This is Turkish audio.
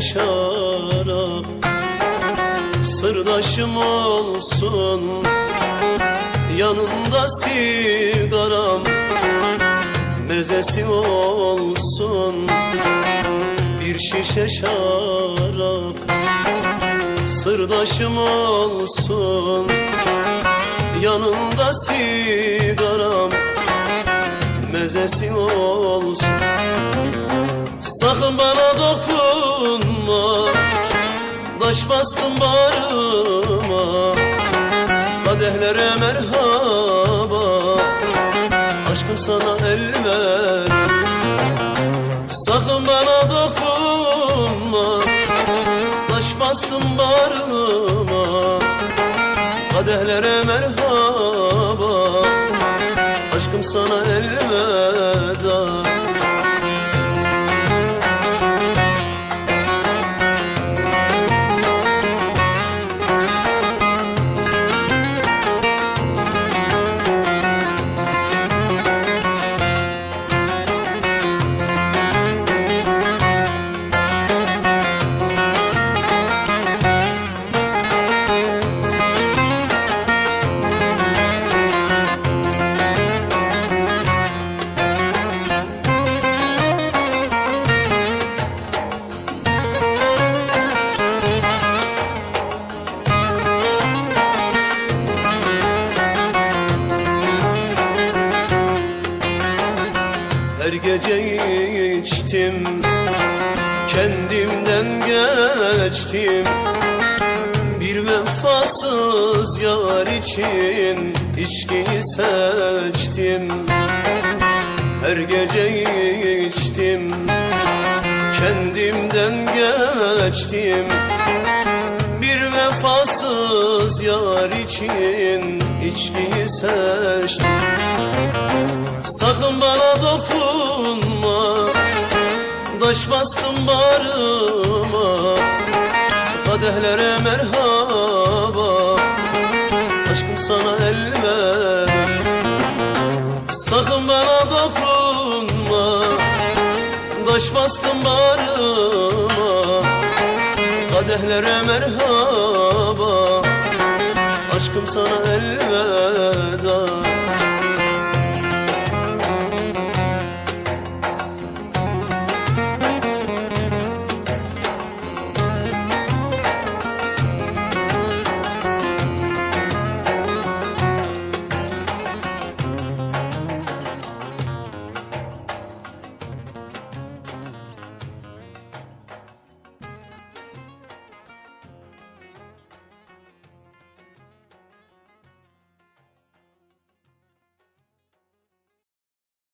şarap Sırdaşım olsun Yanında sigaram. Mezesi olsun Bir şişe şarap Sırdaşım olsun Yanında sigaram. Mezesi olsun. Sakın bana dokunma Taş bastım bağrıma Kadehlere merhaba Aşkım sana el ver. Sakın bana dokunma Taş bastım bağrıma Kadehlere merhaba Aşkım sana elveda gece içtim. Kendimden geçtim. Bir vefasız yar için içkiyi seçtim. Her gece içtim. Kendimden geçtim. Bir vefasız yar için içkiyi seçtim Sakın bana dokunma. Taş bastım bağrıma Kadehlere merhaba. Aşkım sana el ver. Sakın bana dokunma. Taş bastım bağrıma Kadehlere merhaba. Aşkım sana elveda